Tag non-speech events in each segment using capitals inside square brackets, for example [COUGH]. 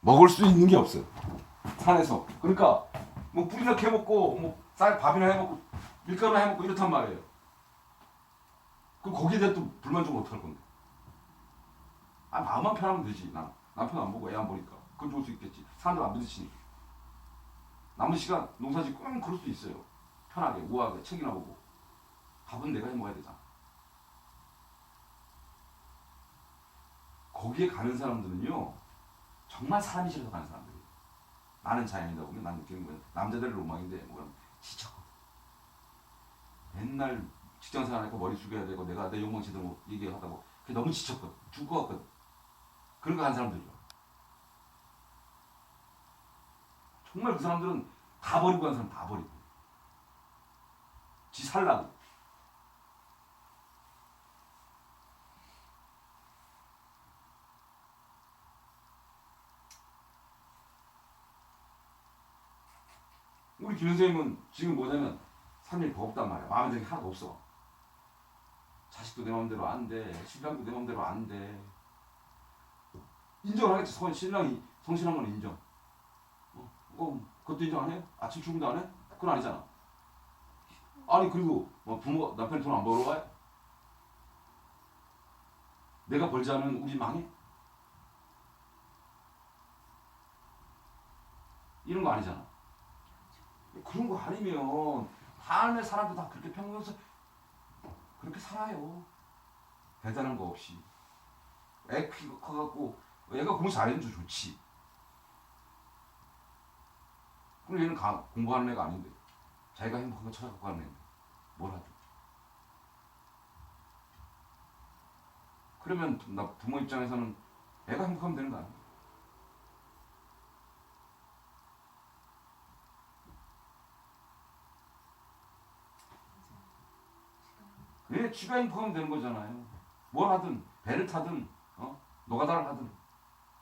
먹을 수 있는 게 없어요. 산에서. 그러니까 뭐 뿌리나 캐 먹고 뭐 쌀 밥이나 해 먹고 밀가루나 해 먹고 이렇단 말이에요. 그럼 거기에 대해 또 불만 좀 어떡할 건데? 아 마음만 편하면 되지. 난 남편 안 보고 애 안 보니까 그건 좋을 수 있겠지. 사람들 안 부딪히니까. 남은 시간 농사짓고 음, 그럴 수 있어요. 편하게 우아하게 책이나 보고 밥은 내가 해 먹어야 되잖아. 거기에 가는 사람들은요 정말 사람이 싫어서 가는 사람들이. 나는 자연이다 보면 난 느끼는 거야 남자들의 로망인데 뭐냐면 지쳤거든 맨날 직장 생활하니까 머리 숙여야 되고 내가 내 욕망 제대로 못 얘기하다고 그게 너무 지쳤거든. 죽을 것 같거든. 그러니까 간 사람들이죠 정말 그 사람들은 다 버리고 간 사람 다 버리고. 지 살라고 우리 김 선생님은 지금 뭐냐면 삶이 버겁단 말이야. 드는 게 하나도 없어. 자식도 내 마음대로 안 돼. 신랑도 내 마음대로 안 돼. 인정을 하겠지. 성, 신랑이 성실한 건 인정. 어, 어, 그것도 인정 안 해요? 아침 출근도 안 해? 그건 아니잖아. 아니 그리고 뭐 부모 남편이 돈 안 벌어와요? 내가 벌지 않으면 우리 망해? 이런 거 아니잖아. 그런 거 아니면 삶의 사람도 다 그렇게 평균해서 그렇게 살아요. 대단한 거 없이. 애 키가 커갖고 애가 공부 잘해도 좋지. 그럼 얘는 가, 공부하는 애가 아닌데 자기가 행복한 거 찾아갖고 가는 애인데 뭘 하죠? 그러면 나 부모 입장에서는 애가 행복하면 되는 거 아니야? 그래 쥐가 행복하면 되는 거잖아요. 뭘 하든 배를 타든 어? 노가다를 하든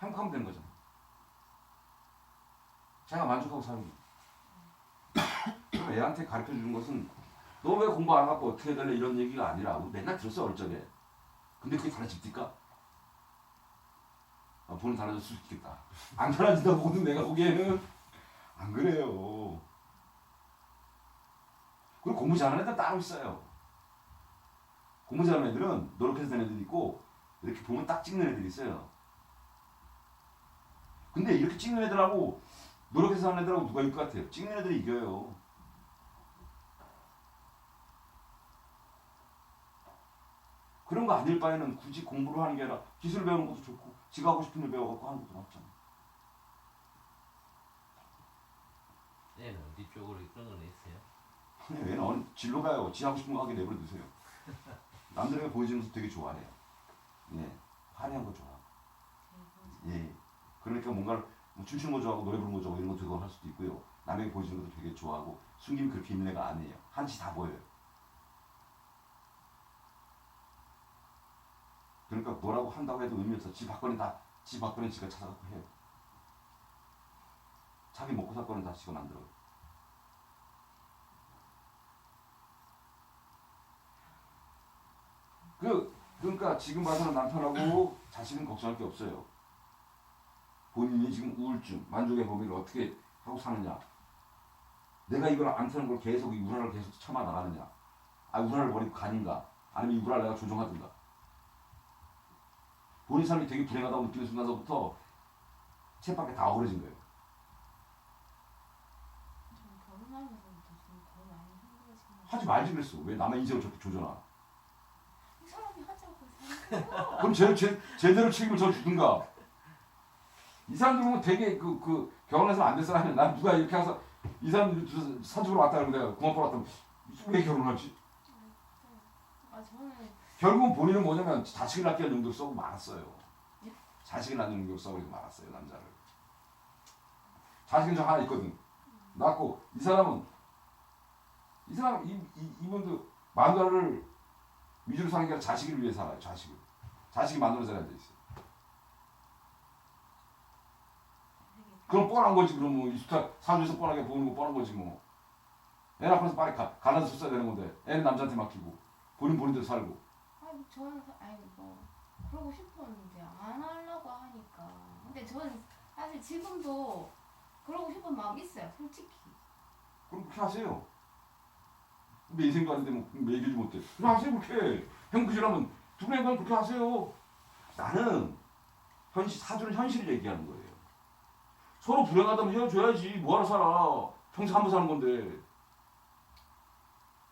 행복하면 거잖아. 자기가 만족하고 살는 거. [COUGHS] 애한테 가르쳐 주는 것은 너 왜 공부 안 하고 어떻게 될래 이런 얘기가 아니라 맨날 들었어 어릴 적에. 근데 그게 달라집니까? 아, 본인 달라질 수 있겠다. 안 달라진다고 보든 내가 보기에는 안 그래요. 그리고 공부 잘하는 애들 따로 있어요. 공부 잘하는 애들은 노력해서 되는 애들이 있고 이렇게 보면 딱 찍는 애들이 있어요. 근데 이렇게 찍는 애들하고 노력해서 하는 애들하고 누가 이길 것 같아요? 찍는 애들이 이겨요. 그런 거 아닐 바에는 굳이 공부를 하는 게 아니라 기술 배우는 것도 좋고 지가 하고 싶은 일 배워갖고 하는 것도 낫잖아. 얘는 어디 쪽으로 이끌어 있어요? 아니 얘는 어느 진로 가요. 지 하고 싶은 거 하게 내버려 두세요. [LAUGHS] 남들에게 것도 되게 좋아해요. 예, 화려한 거 좋아. 예. 그러니까 뭔가를 뭐 춤추는 거 좋아하고 노래 부르는 거 좋아하고 이런 거 되고 할 수도 있고요. 남에게 보여주는 것도 되게 좋아하고 숨김이 그렇게 있는 애가 아니에요. 한치 다 보여요. 그러니까 뭐라고 한다고 해도 의미 없어. 지 박거리 다, 지 박거리 지가 찾아갖고 해요. 자기 먹고 살 거는 다 지가 만들어요. 그, 그러니까 지금 봐서는 남편하고 [CLEARS THROAT] 자식은 걱정할 게 없어요. 본인이 지금 우울증, 만족의 범위를 어떻게 하고 사느냐. 내가 이걸 안 타는 걸 계속 이 우라를 계속 참아 나가느냐. 아 우라를 버리고 가는가. 아니면 이 우라를 내가 조정하든가. 본인 삶이 되게 불행하다고 느끼는 순간서부터 쳇바퀴 다 어그러진 거예요. 하지 말지 그랬어. 왜 남의 인생을 저렇게 조져놔. 이 사람이 하자고 해서 [LAUGHS] 그럼 제, 제, 제대로 책임을 져 주든가. 이 사람들 보면 되게 그, 그 결혼해서 안 될 사람이 난 누가 이렇게 해서 이 사람들이 두- 산적으로 왔다 그러고 내가 고맙고 왔다 왜 결혼하지? 아 저는 결국은 본인은 뭐냐면 자식을 낳기 위한 용도로 써고 말았어요. 자식을 낳는 용도로 써버리고 말았어요 남자를. 자식은 저 하나 있거든. 낳고 이 사람은 이 사람 이, 이 이분도 마누라를 위주로 사는 게 아니라 자식을 위해 살아요. 자식을. 자식이 마누라 자리에 앉아 있어. 되게 그럼 뻔한 거지 그럼 뭐 이스타 사주에서 뻔하게 보는 거 뻔한 거지 뭐. 애 앞에서 빨리 가, 갈라서 써야 되는 건데 애는 남자한테 맡기고 본인 본인대로 살고. 아니 저는 사- 아니 뭐 그러고 싶었는데 안 하려고 하니까 근데 저는 사실 지금도 그러고 싶은 마음 있어요 솔직히 그럼 그렇게 하세요. 내 인생도 아닌데 뭐 매기지 못해. 그냥 하세요 그렇게. 행복이라면 두 분의 건 그렇게 하세요. 나는 현실 사주는 현실을 얘기하는 거예요. 서로 불행하다면 헤어져야지. 뭐하러 살아. 평생 한 번 사는 건데.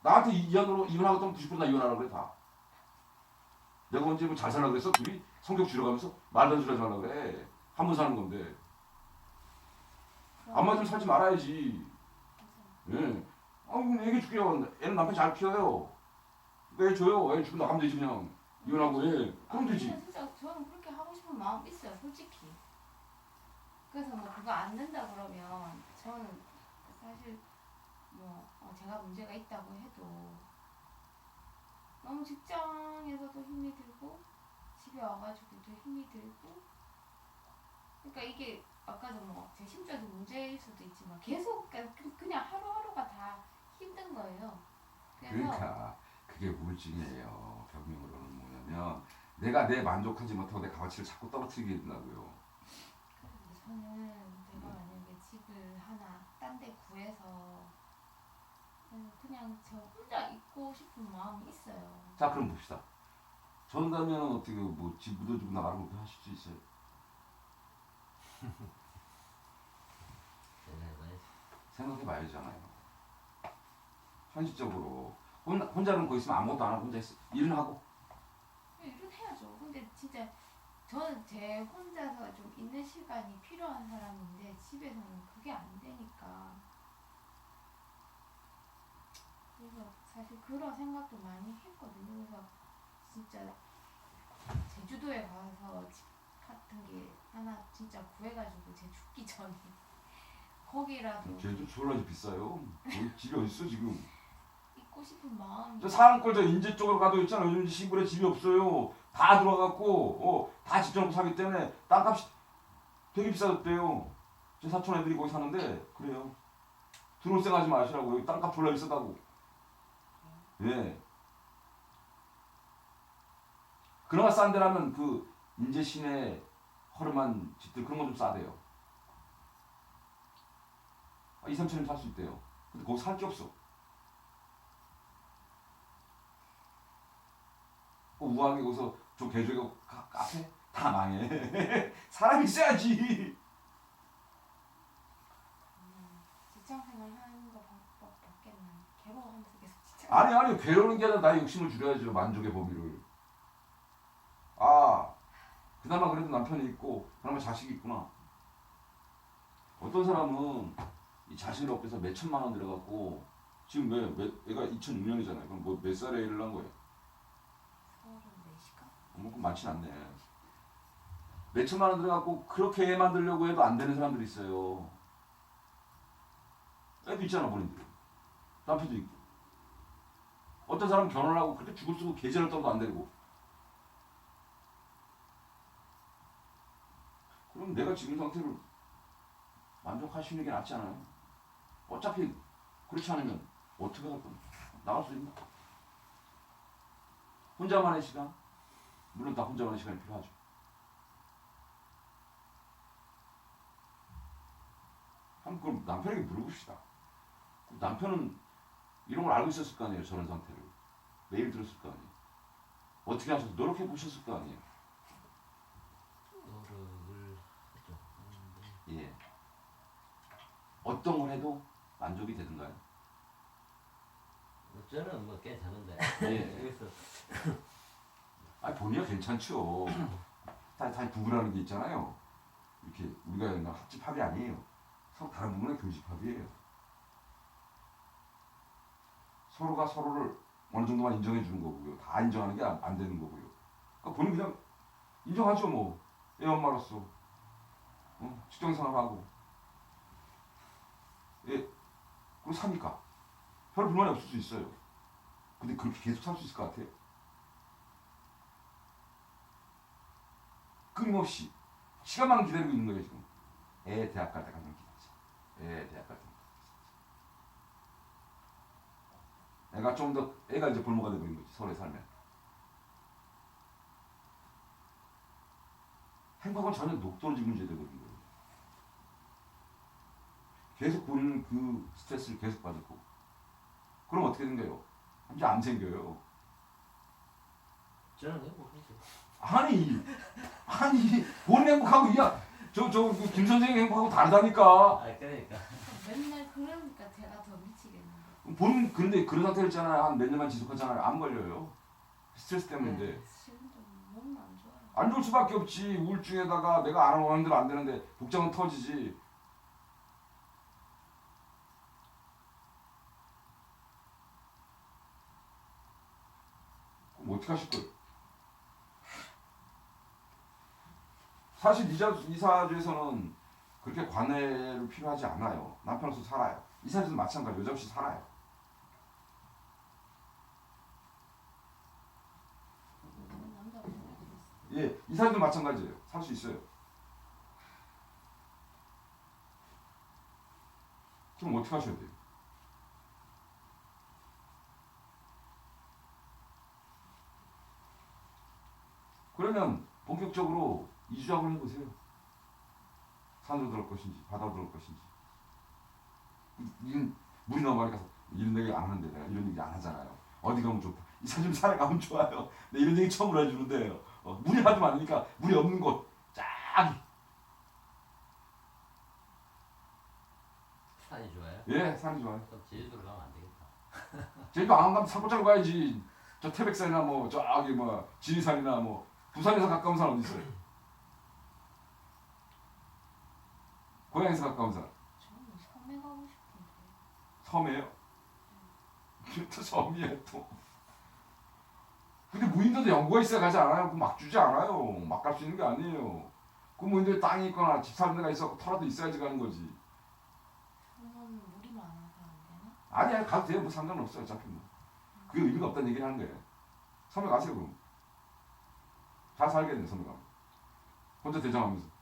나한테 이- 이혼으로 이혼하겠다면 90%나 이혼하라 그래 다. 내가 언제 뭐잘 살라 그랬어? 둘이 성격 줄여가면서 말도 안 소리 하지 말라 그래. 한 번 사는 건데. 안 맞으면 살지 말아야지. 예. 아, 그럼 애기 줄게요. 애는 남편 잘 키워요. 애 줘요. 애 주고 나가면 되지 그냥. 이혼하고 예. 그럼 되지. 근데 진짜 저는 그렇게 하고 싶은 마음 있어요 솔직히 그래서 뭐 그거 안 된다 그러면 저는 사실 뭐 어, 제가 문제가 있다고 해도 너무 직장에서도 힘이 들고 집에 와가지고도 힘이 들고 그러니까 이게 아까도 뭐제 심적인 문제일 수도 있지만 계속 그냥 하루하루가 다 힘든 거예요 그래서 그러니까 그게 우울증이에요. 병명으로는 뭐냐면 내가 내 만족하지 못하고 내 가치를 자꾸 떨어뜨리게 된다고요. 저는 내가 만약에 집을 하나 딴 데 구해서 음, 그냥 저 혼자 있고 싶은 마음이 있어요. 자 그럼 봅시다. 전다면 어떻게 뭐집 묻어주고 나가는 거 하실 수 있어요? [LAUGHS] 생각해봐야잖아요. 현실적으로 혼, 혼자는 거기 있으면 아무것도 안 하고 혼자 있어. 일은 하고 일은 해야죠. 근데 진짜 저는 제 혼자서 좀 있는 시간이 필요한 사람인데 집에서는 그게 안 되니까 그래서 사실 그런 생각도 많이 했거든요. 그래서 진짜 제주도에 가서 집 같은 게 하나 진짜 구해가지고 제 죽기 전에 [LAUGHS] 거기라도 제주 졸라지 비싸요. 거기 집이 어딨어 지금? 있고 싶은 마음이 저 상암골 저 인제 쪽으로 가도 있잖아. 요즘 시골에 집이 없어요. 다 들어가갖고 어, 다 집정놓고 사기 때문에 땅값이 되게 비싸졌대요. 제 사촌 애들이 거기 사는데 그래요. 들어올 생각하지 마시라고. 여기 땅값 졸라 비싸다고. 예. 그나마 싼 데라면 그 인제 시내 허름한 집들 그런 건 좀 싸대요. 아, 2, 3천이면 살 수 있대요. 근데 거기 살 게 없어. 우아하게 거기서 저 개조개 카- 카페 다 망해. [LAUGHS] 사람 있어야지. 음, 직장 생활 하는 거 방법 밖에는 괴로워하면서 계속 직장 아니 아니 괴로우는 게 아니라 나의 욕심을 줄여야죠 만족의 범위를. 아 그나마 그래도 남편이 있고 그나마 자식이 있구나. 어떤 사람은 이 자식을 위해서 몇 천만 원 들어갔고 지금 왜, 몇, 얘가 2006년이잖아요. 그럼 뭐 몇 살에 일을 한 거예요? 서울은 4시간? 뭐 그럼 많진 않네. 몇 천만 원 들어갖고 그렇게 애 만들려고 해도 안 되는 사람들이 있어요. 애도 있잖아 본인들. 남편도 있고. 어떤 사람은 결혼하고 그렇게 죽을 쓰고 계절을 떠도 안 되고. 그럼 내가 지금 상태를 만족하시는 게 낫지 않아요? 어차피 그렇지 않으면 어떻게 할 건데? 나갈 수 있나? 혼자만의 시간? 물론 다 혼자만의 시간이 필요하죠. 한번 그럼 남편에게 물어봅시다. 남편은 이런 걸 알고 있었을 거 아니에요, 저런 상태를. 매일 들었을 거 아니에요. 어떻게 하셔서 노력해 보셨을 거 아니에요. 노력을 하죠. 예. 어떤 걸 해도 만족이 되던가요? 뭐 저는 뭐 괜찮은데 예. [LAUGHS] 여기서 아 본이야 괜찮죠. [CLEARS THROAT] 다, 다 부부라는 게 있잖아요. 이렇게 우리가 그냥 합집합이 아니에요. 서로 다른 부분의 교집합이에요. 서로가 서로를 어느 정도만 인정해 주는 거고요. 다 인정하는 게 안 되는 거고요. 그러니까 본인 그냥 인정하죠 뭐. 애 엄마로서. 어? 직장생활하고. 예. 그리고 사니까. 별 불만이 없을 수 있어요. 근데 그렇게 계속 살 수 있을 것 같아요. 끊임없이 시간만 기다리고 있는 거예요 지금. 애 대학 갈 때까지 기다리자. 애 대학 갈 때까지. 애가 좀 더 애가 이제 볼모가 돼버린 거지 서로의 삶에. 행복은 전혀 녹떨어진 문제 되버린 거예요. 계속 본인은 그 스트레스를 계속 받을 거고. 그럼 어떻게 생겨요? 이제 안 생겨요. 저는 행복하죠. 아니, 아니, 본인 행복하고, 야, 저, 저, 그김 선생님 행복하고 다르다니까. 아 그러니까 맨날 그러니까 제가 더 미치겠는데. 본인, 근데 그런 상태를 있잖아요. 한 몇 년만 지속하잖아요. 안 걸려요. 스트레스 때문인데. 지금도 몸은 안 좋아요. 안 좋을 수밖에 없지. 우울증에다가 내가 안 하는 대로 안 되는데, 복장은 터지지. 그럼 어떻게 하실 거예요? 사실 이자, 이사주에서는 그렇게 관해를 필요하지 않아요. 남편 없이 살아요. 이사주도 마찬가지 여자 없이 살아요. 예, 이사주도 마찬가지예요. 살 수 있어요. 그럼 어떻게 하셔야 돼요? 그러면 본격적으로 이주작을 해보세요. 산으로 들어갈 것인지 바다로 들어갈 것인지. 이- 이건 물이 가서 이런 얘기 안 하는데 내가 이런 얘기 안 하잖아요. 어디 가면 좋다. 이 사람 산에 가면 좋아요. 내 이런 얘기 처음으로 해주는데요. 어, 물이 하도 많으니까 물이 없는 곳 쫙. 산이 좋아요. 예, 산이 좋아요. 그럼 제주도로 가면 안 되겠다. [LAUGHS] 제주도 안 가면 산골짜기 가야지. 저 태백산이나 뭐 저기 뭐 지리산이나 뭐 부산에서 가까운 산 어디 있어요? 고향에서 가까운 산 저는 섬에 가고. 또 [LAUGHS] 섬이에요 또. 근데 무인도도 연구가 있어야 가지 않아요. 그막 주지 않아요. 막 갈 수 있는 게 아니에요. 그 무인도에 땅이 있거나 집 사는 데가 있어 터라도 있어야지 가는 거지. 저는 물이 많아서 안 되나? 아니야 가도 돼요. 뭐 상관없어요. 어차피 뭐. 그게 의미가 없다는 얘기를 하는 거예요. 섬에 가세요 그럼. 잘 살겠네 섬에 가면. 혼자 대장하면서.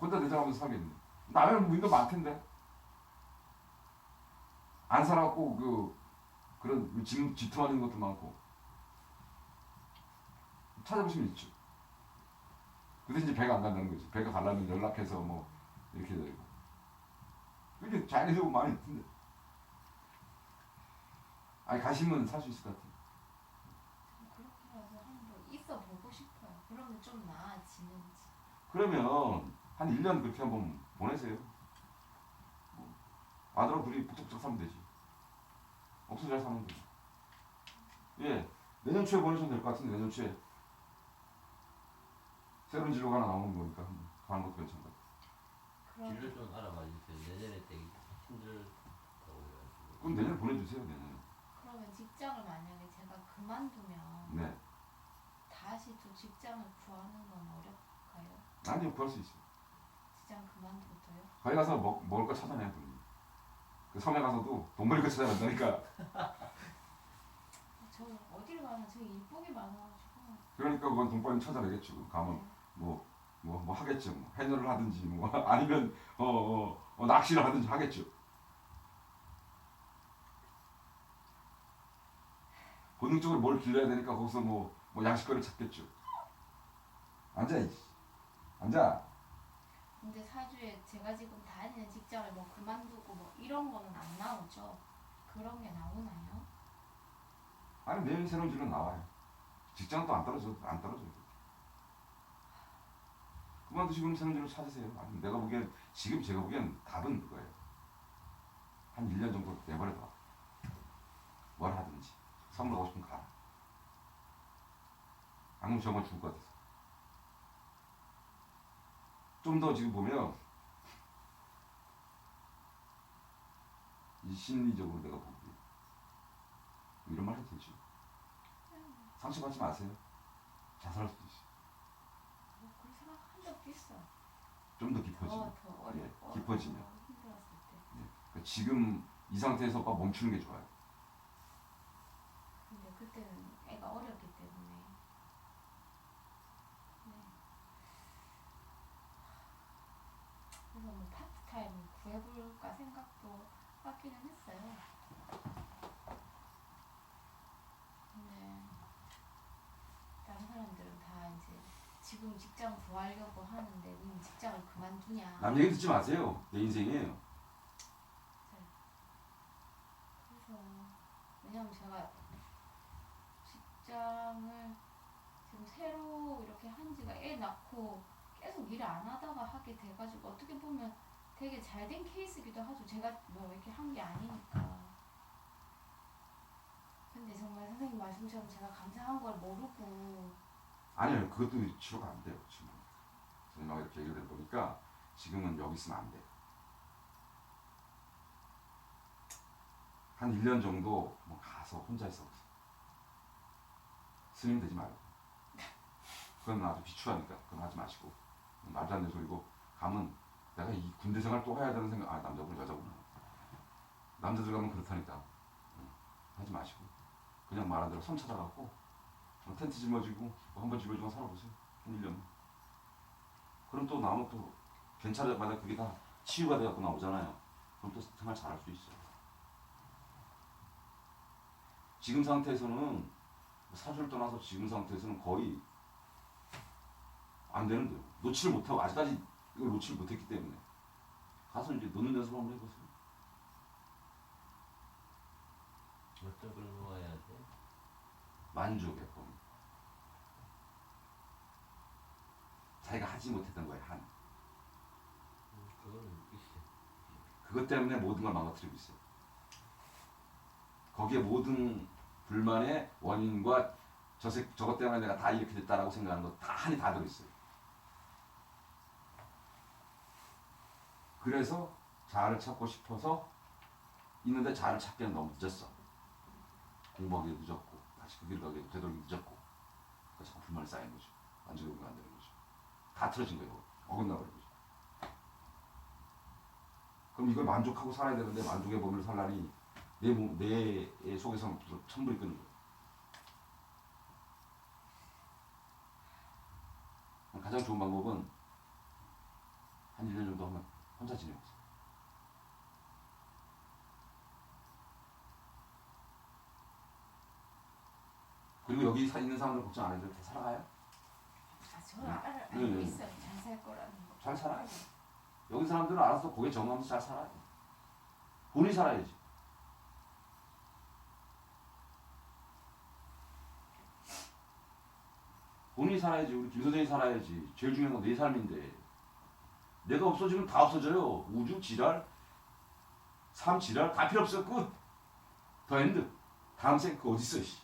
혼자 대장하면서 살겠네. 남해는 무인도 많텐데. 안 살아갖고 그 그런 집 집투하는 것도 많고. 찾아보시면 있죠. 근데 이제 배가 안 간다는 거지. 배가 가려면 연락해서 뭐 이렇게 되고. 이렇게 자연스러워 많이 있던데. 아니 가시면 살 수 있을 것 같아. 그렇게라도 한번 있어 보고 싶어요. 그러면 좀 나아지는지. 그러면 한 1년 그렇게 한번 보내세요. 뭐, 아들하고 둘이 북적북적 살면 되지. 없어 잘 사는 거지. 예, 내년 초에 보내셔도 될 것 같은데 내년 초에 새로운 진로가 하나 나오는 거니까 한번 가는 것도. 그럼 길을 좀 알아봐 주세요. 내년에 되게 힘들다고 해가지고. 그럼 내년 보내주세요 내년. 그러면 직장을 만약에 제가 그만두면 네, 다시 또 직장을 구하는 건 어렵까요? 아니요 구할 수 있어요. 직장 그만둬도요? 거기 가서 먹, 먹을 거 찾아내야 돼. 그 섬에 가서도 돈 벌릴 거 찾아야 된다니까. 저 어디를 가나 저기 이쁘게 많아가지고. 그러니까 그건 돈 벌리면 찾아내겠죠. 가면 뭐, 뭐, 뭐 하겠죠. 뭐. 해녀를 하든지, 뭐, [LAUGHS] 아니면, 어, 어, 어, 낚시를 하든지 하겠죠. 본능적으로 뭘 길러야 되니까 거기서 뭐, 뭐 양식거리를 찾겠죠. 앉아, 이씨. 앉아. 근데 사주에 제가 지금 다니는 직장을 뭐 그만두고 뭐 이런 거는 안 나오죠? 그런 게 나오나요? 아니, 내일 새로운 진로 나와요. 직장은 또안 떨어져, 안 떨어져요. 그만두시고 새로운 진로 찾으세요. 아니, 내가 보기엔, 지금 제가 보기엔 답은 그거예요. 한 1년 정도 내버려둬. 뭘 하든지. 선물 하고 싶으면 가라. 안 그러면 정말 죽을 것 같아서. 좀 더 지금 보면, 이 심리적으로 내가 보기에. 이런 말 해도 되지. 상처받지 마세요. 자살할 수도 있어. 뭐 그런 생각한 적도 있어요. 좀더 깊어지면. 더, 더 예, 어, 깊어지면. 어, 힘들었을 때. 그러니까 지금 이 상태에서 오빠 멈추는 게 좋아요. 근데 그때는 애가 어렸기 때문에. 네. 뭐 파트타임 구해볼까 생각도 하기는 했어요. 근데 다른 사람들은 다 이제 지금 직장 구하려고 하는데 님 직장을 그만두냐. 남 얘기 듣지 마세요. 내 인생이에요. 그래서 왜냐면 제가 직장을 지금 새로 이렇게 한 지가 애 낳고 계속 일을 안 하다가 하게 돼가지고 어떻게 보면 되게 잘 된 케이스기도 하죠. 제가 뭐 이렇게 한 게 아니니까. 근데 정말 선생님 말씀처럼 제가 감사한 걸 모르고 아니요, 그것도 치료가 안 돼요. 지금 선생님하고 이렇게 얘기를 해보니까 지금은 여기 있으면 안 돼. 한 1년 정도 뭐 가서 혼자 있어. 스님 되지 말고. 그건 아주 비추하니까 그건 하지 마시고 말도 안 되는 소리고 가면 내가 이 군대 생활 또 해야 되는 생각 아 남자구나 여자구나 남자들 가면 그렇다니까 응. 하지 마시고 그냥 말한 대로 섬 찾아갖고 어, 텐트 짊어지고 뭐 한번 짊어지고 살아보세요. 한 1년. 그럼 또 나오면 또 괜찮아마다 그게 다 치유가 돼갖고 나오잖아요. 그럼 또 생활 잘할 수 있어요. 지금 상태에서는 사주를 떠나서 지금 상태에서는 거의 안 되는데요. 놓지를 못하고 아직까지 이걸 놓지를 못했기 때문에 가서 이제 노는 연습 한번 해보세요. 어떤 걸 놓아야 돼? 만족의 범. 자기가 하지 못했던 거에 한. 음, 그거는 있어. 그것 때문에 모든 걸 망가뜨리고 있어요. 거기에 모든 불만의 원인과 저새, 저것 때문에 내가 다 이렇게 됐다라고 생각하는 거 다 한이 다 들어있어요. 그래서 자아를 찾고 싶어서 있는데 자아를 찾기엔 너무 늦었어. 공부하기 늦었고 다시 그 길을 가기 되돌리기 늦었고 그래서 자꾸 불만이 쌓인 거죠. 만족이 안 되는 거죠. 다 틀어진 거예요. 어긋나 버린 거죠. 그럼 이걸 만족하고 살아야 되는데 만족의 범위를 살라니 내 몸, 내 속에서는 천불이 끄는 거예요. 가장 좋은 방법은 한 1년 정도 하면 혼자 지내보세요. 그리고 여기 사 있는 사람들 걱정 안 해도 다 살아가요. 아, 저는 알, 알고 네, 네. 있어요. 잘 살 거라는 거. 잘 살아요. 여기 사람들은 알아서 고개 정하면서 잘 살아요. 본인이 살아야지. 본인이 살아야지. 우리 김 선생이 살아야지. 제일 중요한 건 내 삶인데. 내가 없어지면 다 없어져요. 우주 지랄, 삶 지랄 다 필요 없어. 끝. 더 엔드. 다음 생그 어디 있어? 씨.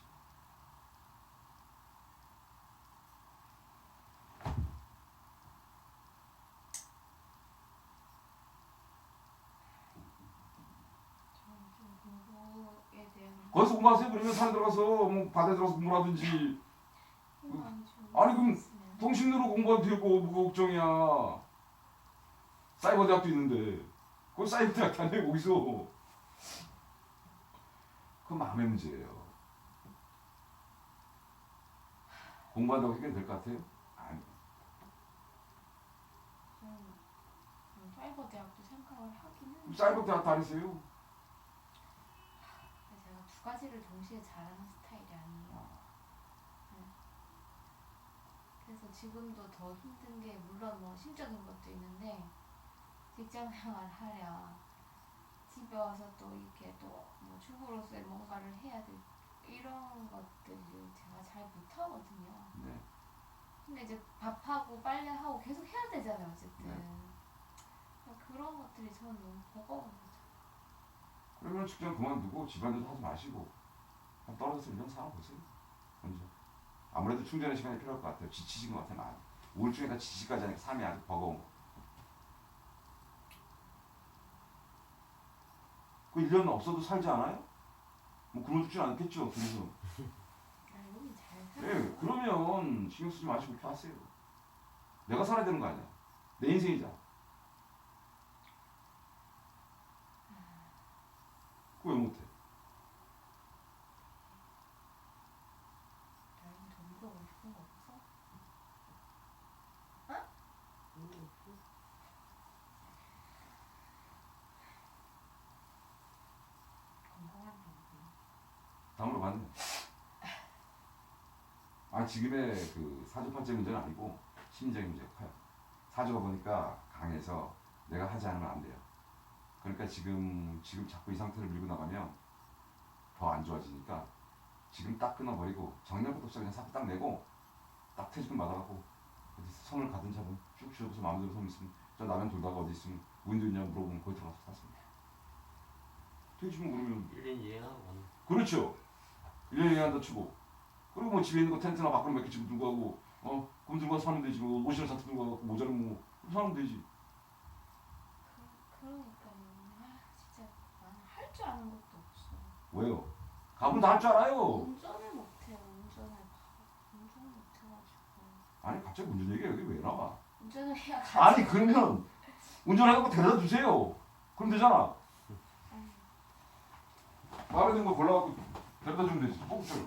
거기서 공부하세요. 그러면 산 들어가서 뭐 바다에 들어가서. 희망이 좀 아니, 그럼. 통신으로 공부해도 되고 뭐가 걱정이야. 사이버 대학도 있는데 거기 사이버 대학 다녀 거기서. 그건 마음의 문제예요. 공부한다고 해결 될 것 같아요? 아니. 저는 음, 사이버 대학도 생각을 하기는 사이버 대학 다니세요. 제가 두 가지를 동시에 잘하는 스타일이 아니에요. 네. 그래서 지금도 더 힘든 게 물론 뭐 심적인 것도 있는데 직장 생활 하랴 집에 와서 또 이렇게 또뭐 주부로서의 뭔가를 해야 될 이런 것들을 제가 잘 못하거든요. 네. 근데 이제 밥하고 빨래하고 계속 해야 되잖아요, 어쨌든. 네. 그러니까 그런 것들이 저는 너무 버거운 거죠. 그러면 직장 그만두고 집안일도 하지 마시고 한 떨어져서 1년 살아보세요. 먼저. 아무래도 충전의 시간이 필요할 것 같아요. 지치신 것 같아요. 우울증에다 지치까지 하니까 삶이 아주 버거운 거. 그 1년 없어도 살지 않아요? 뭐 굶어 죽진 않겠죠. 잘 예, 살아요. 그러면 신경 쓰지 마시고 이렇게 하세요. 내가 살아야 되는 거 아니야. 내 인생이잖아. 그거 왜 못해? 나는 더 물어보고 싶은 거 없어? 건강한 방법. 다음으로 아 지금의 그 사주팔자 문제는 아니고 심리적인 문제가 커요. 사주가 보니까 강해서 내가 하지 않으면 안 돼요. 그러니까 지금 지금 자꾸 이 상태를 밀고 나가면 더 안 좋아지니까 지금 딱 끊어버리고 정렬부터 없어 그냥 사표 딱 내고 딱 퇴직금 받아갖고 선을 가든 잡은 쭉 쉬어서 마음대로 손 있으면 저 라면 돌다가 어디 있으면 운도 있냐 물어보면 거기 들어가서 샀습니다. 퇴직금 그러면 1년 여행하고 가는 그렇죠. 1년 여행한다 치고 그리고 뭐 집에 있는 거 텐트나 밖으로 몇개 집어 들고 가고 어? 그럼 들고 가서 사면 되지 뭐. 옷이나 잔뜩 들고 가고 모자는 뭐. 사면 되지. 그, 그러니까요. 아 진짜 나는 할 줄 아는 것도 없어. 왜요? 가면 다 할 줄 알아요. 운전을 못해요. 운전을 운전을 못해가지고. 아니 갑자기 운전 얘기가 여기 왜 나와? 운전을 해야 가지. 아니 그러면 운전하고 데려다 주세요. 그럼 되잖아. 아유, 마음에 드는 거 골라갖고 데려다 주면 되지. 뽑으세요